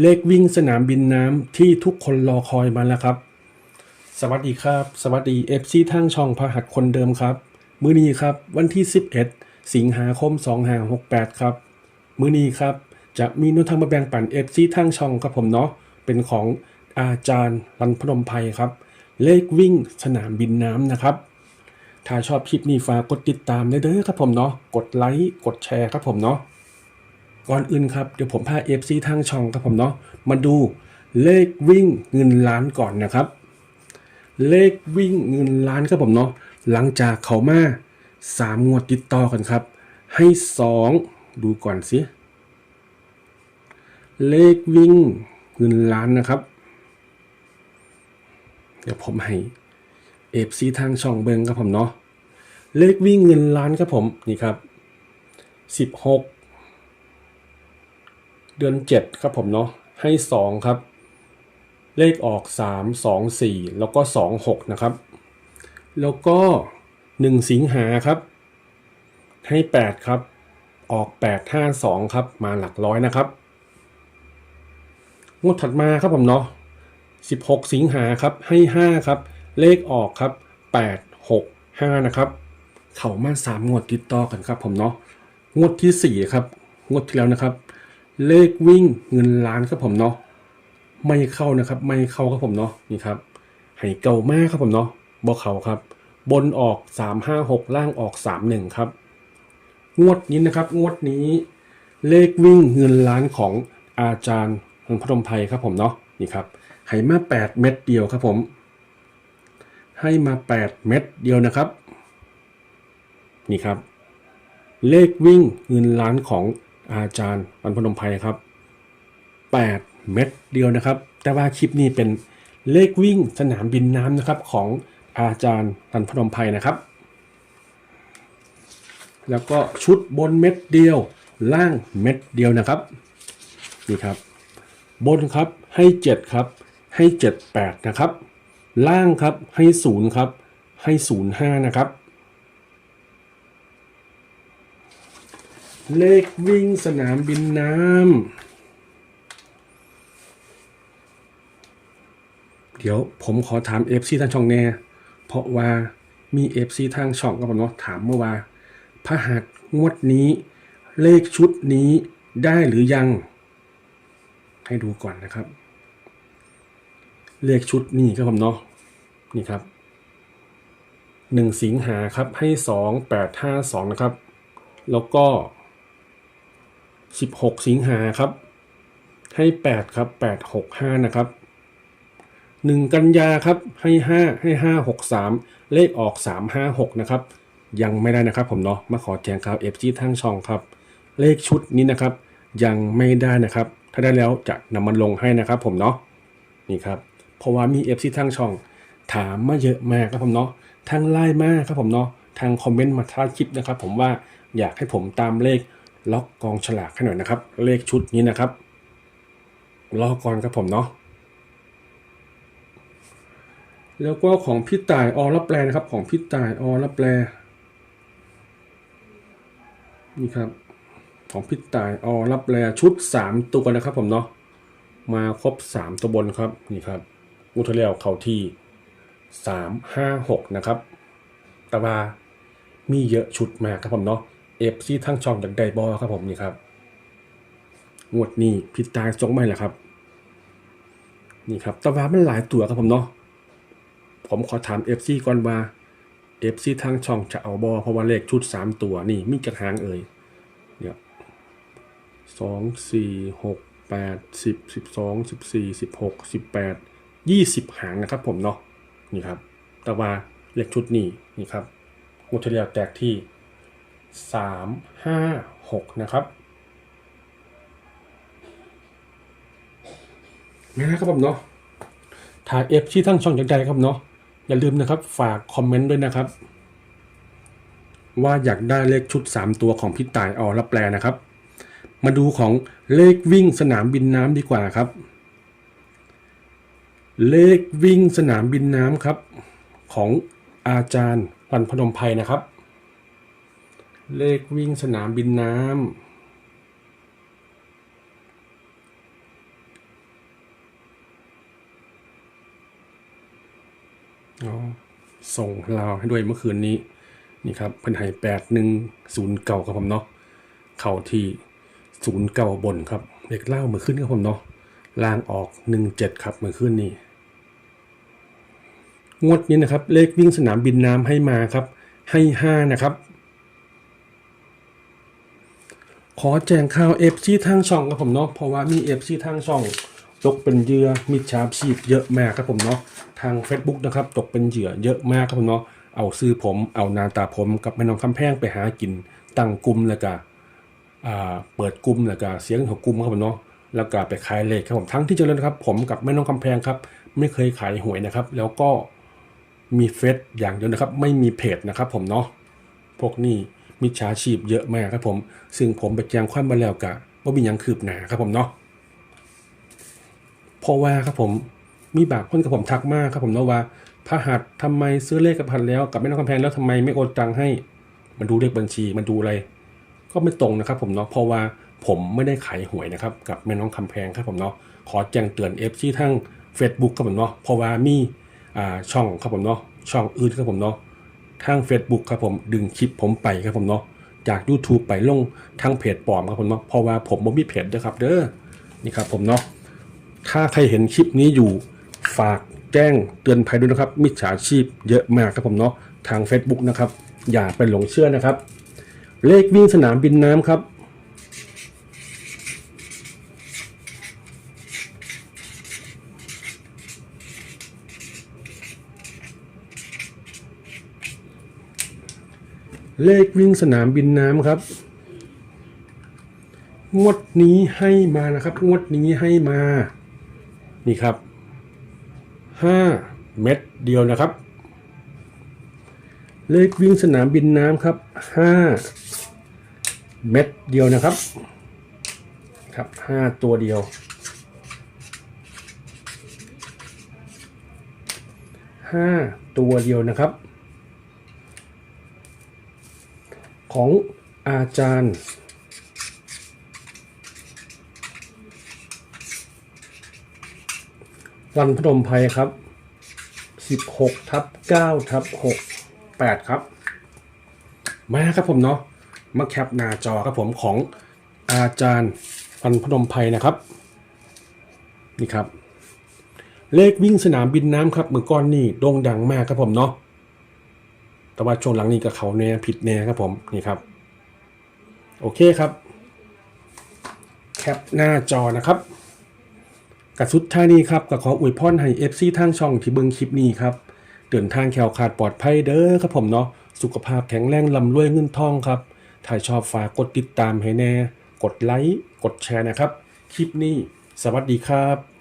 เลขวิ่งสนามบินน้ำที่ทุกคนรอคอยมาแล้วครับ สวัสดีครับ สวัสดีเอฟซีทั้งช่องพหัสคนเดิมครับ มื้อนี้ครับวันที่ 11 สิงหาคม 2568 ครับ มื้อนี้ครับจะมีนวทางมาแบ่งปันเอฟซีทั้งช่องครับผมเนาะเป็นของอาจารย์รันพนมไพรครับ เลขวิ่งสนามบินน้ำนะครับ ถ้าชอบคลิปนี้ฝากกดติดตามได้เด้อครับผมเนาะกดไลค์กดแชร์ครับผมเนาะ ก่อนอื่นครับเดี๋ยวผมพา FC ทางช่องครับผมเนาะมาดูเลขวิ่งเงินล้านก่อนนะครับ เลขวิ่งเงินล้านครับผมเนาะหลังจากเขามาสามงวดติดต่อกันครับ ให้สองดูก่อนสิเลขวิ่งเงินล้านนะครับ เดี๋ยวผมให้ FC ทางช่องเบิงครับผมเนาะเลขวิ่งเงินล้านครับผมนี่ครับสิบหก เดือน 7 ครับผมเนาะให้ 2 ครับ เลขออก 3 2 4 แล้วก็ 2 6 นะครับ แล้วก็ 1 สิงหาครับ ให้ 8 ครับ ออก 8 5 2 ครับ มาหลักร้อยนะครับ งวดถัดมาครับผมเนาะ16 สิงหาครับ ให้ 5 ครับ เลขออกครับ 8 6 5 นะครับ เข้ามา 3 งวดติดต่อกันครับผมเนาะงวดที่ 4 ครับ งวดที่แล้วนะครับ เลขวิ่งเงินล้านครับผมเนาะไม่เข้านะครับ ไม่เข้าครับผมเนาะนี่ครับให้เก่ามากครับผมเนาะบอเขาครับ บนออกสามห้าหกล่างออกสามหนึ่งครับ งวดนี้นะครับ งวดนี้ เลขวิ่งเงินล้านของอาจารย์หงพระพรหมไพรครับผมเนาะนี่ครับให้มาแปดเม็ดเดียวครับผม ให้มาแปดเม็ดเดียวนะครับ นี่ครับ เลขวิ่งเงินล้านของ อาจารย์วันพนมไพรครับ 8 เม็ดเดียวนะครับ แต่ว่าคลิปนี้เป็นเลขวิ่งสนามบินน้ำนะครับของอาจารย์วันพนมไพรนะครับ แล้วก็ชุดบนเม็ดเดียวล่างเม็ดเดียวนะครับนี่ครับ บนครับให้ 7 ครับ ให้ 7 8 นะครับ ล่างครับให้ 0 ครับ ให้ 0 5 นะครับ เลขวิ่งสนามบินน้ำ เดี๋ยวผมขอถาม FC ทางช่องแน่ เพราะว่ามี FC ทางช่องกับผมเนาะถามเมื่อว่าพระหัสงวดนี้ เลขชุดนี้ได้หรือยัง ให้ดูก่อนนะครับ เลขชุดนี้ครับผมเนาะนี่ครับหนึ่งสิงหาครับให้สองแปดห้าสองนะครับ แล้วก็ 16 สิงหาครับ ให้ 8 ครับ 8 6 5 นะครับ 1 กันยาครับ ให้ 5 ให้ 5 6 3 เลขออก 3 5 6 นะครับ ยังไม่ได้นะครับผมเนาะ มาขอแจ้งข่าว FG ทั้งช่องครับ เลขชุดนี้นะครับ ยังไม่ได้นะครับ ถ้าได้แล้วจะนำมันลงให้นะครับผมเนาะ นี่ครับ เพราะว่ามี FC ทั้งช่อง ถามมาเยอะมากครับผมเนาะทางไลน์มากครับผมเนาะทางคอมเมนต์มาท้าคลิปนะครับผมว่าอยากให้ผมตามเลข ล็อกกองฉลากให้หน่อยนะครับ เลขชุดนี้นะครับรอก่อนครับผมเนาะแล้วก็ของพี่ต่ายออรับแปลนะครับ ของพี่ต่ายออรับแปลนี่ครับ ของพี่ต่ายออรับแปลชุดสามตัวนะครับผมเนาะมาครบสามตัวบนครับนี่ครับอุทเลียวเขาที่สามห้าหกนะครับแต่ว่ามีเยอะชุดมากครับผมเนาะ เอฟซีทั้งช่องจากไดบอครับผมนี่ครับงวดนี้พิตายจงไม่แหละครับ นี่ครับต่ว่ามันหลายตัวครับผมเนาะผมขอถามเอฟซีก่อนว่าเอฟซีทางช่องจะเอาบอเพราะว่าเลขชุดสามตัวนี่มีจากหางเอ่ยเนี่ยสองสี่หกแปดสิบสิบสองสิบสี่สิบหกสิบแปดยี่สิบหางนะครับผมเนาะนี่ครับ แต่ว่าเลขชุดนี้นี่ครับงวดที่แล้วแตกที่ สามห้าหกนะครับนี่นะครับผมเนาะถ่ายเอฟที่ทั้งช่องจากใดครับเนาะอย่าลืมนะครับ ฝากคอมเมนต์ด้วยนะครับ ว่าอยากได้เลขชุด 3 ตัวของพี่ต่ายออรับแปลนะครับ มาดูของเลขวิ่งสนามบินน้ำดีกว่าครับ เลขวิ่งสนามบินน้ำครับ ของอาจารย์วันพนมไพรนะครับ เลขวิ่งสนามบินน้ำส่งลาวให้ด้วยเมื่อคืนนี้ นี่ครับเพิ่นให้แปดหนึ่งศูนย์เก่าครับผมเนาะเข่าที่ศูนย์เก่าบนครับเด็กเล่าเหมือนขึ้นครับผมเนาะลางออกหนึ่งเจ็ดครับเมื่อคืนนี้งวดนี้นะครับ เลขวิ่งสนามบินน้ำให้มาครับ ให้ห้านะครับ ขอแจ้งข่าวเอฟซีทางช่องครับผมเนาะเพราะว่ามีเอฟซีทางช่อง ตกเป็นเหยื่อมิจฉาชีพเยอะมากครับผมเนาะทาง Facebook นะครับตกเป็นเหยื่อเยอะมากครับผมเนาะเอาซื้อผมเอานาตาผมกับแม่น้องคำแพงไปหากินตั้งกลุ่มแล้วก็เปิดกลุ่มแล้วก็เสียงของกลุ่มครับผมเนาะแล้วก็ไปขายเลขครับผมทั้งที่เจริญครับผมกับแม่น้องคำแพงครับไม่เคยขายหวยนะครับ แล้วก็มีเฟซอย่างเดียวนะครับ ไม่มีเพจนะครับผมเนาะพวกนี้ มิจฉาชีพเยอะมากครับผม ซึ่งผมไปแจ้งความมาแล้วกะว่ามีหยังคืบหน้าครับผมเนาะเพราะว่าครับผมมีบางคนกับผมทักมากครับผมเนาะว่าพระหัสทำไมซื้อเลขกับพันแล้วกับไม่ต้องกำแพงแล้วทำไมไม่โอนตังให้มันดูเลขบัญชีมันดูอะไร ก็ไม่ตรงนะครับผมเนาะเพราะว่าผมไม่ได้ขายหวยนะครับกับแม่น้องคำแพงครับผมเนาะขอแจ้งเตือนเอฟซีทั้ง Facebook ครับผมเนาะเพราะว่ามีอ่าช่องครับผมเนาะช่องอื่นครับผมเนาะ ทาง Facebook ครับผมดึงคลิปผมไปครับผมเนาะจาก YouTube ไปลงทางเพจปลอมครับผมเนาะเพราะว่าผมบ่มีเพจเด้อครับเด้อนี่ครับผมเนาะถ้าใครเห็นคลิปนี้อยู่ฝากแจ้งเตือนภัยด้วยนะครับ มิจฉาชีพเยอะมากครับผมเนาะทาง Facebook นะครับ อย่าไปหลงเชื่อนะครับ เลขวิ่งสนามบินน้ำครับ เลขวิ่งสนามบินน้ำครับ งวดนี้ให้มานะครับ งวดนี้ให้มา นี่ครับห้าเม็ดเดียวนะครับ เลขวิ่งสนามบินน้ำครับห้าเม็ดเดียวนะครับ ครับห้าตัวเดียวห้าตัวเดียวนะครับ ของอาจารย์ วันพนมไพรครับ 16ทับ9ทับ6 8 ครับ มาครับผมเนาะมาแคปหน้าจอครับผมของอาจารย์วันพนมไพรนะครับ นี่ครับ เลขวิ่งสนามบินน้ำครับมือก่อนนี่โด่งดังมากครับผมเนาะ แต่ว่าช่วงหลังนี้กับเขาแน่ผิดแน่ครับผมนี่ครับ โอเคครับ แคปหน้าจอนะครับกับสุดท้ายนี้ครับก็ขออวยพรให้ FC ทางช่องที่เบิ่งคลิปนี้ครับเดินทางแคล้วคลาดปลอดภัยเด้อครับผมเนาะสุขภาพแข็งแรงลำรวยเงินทองครับถ้าชอบฝากกดติดตามให้แน่ กดไลค์กดแชร์นะครับ คลิปนี้ สวัสดีครับ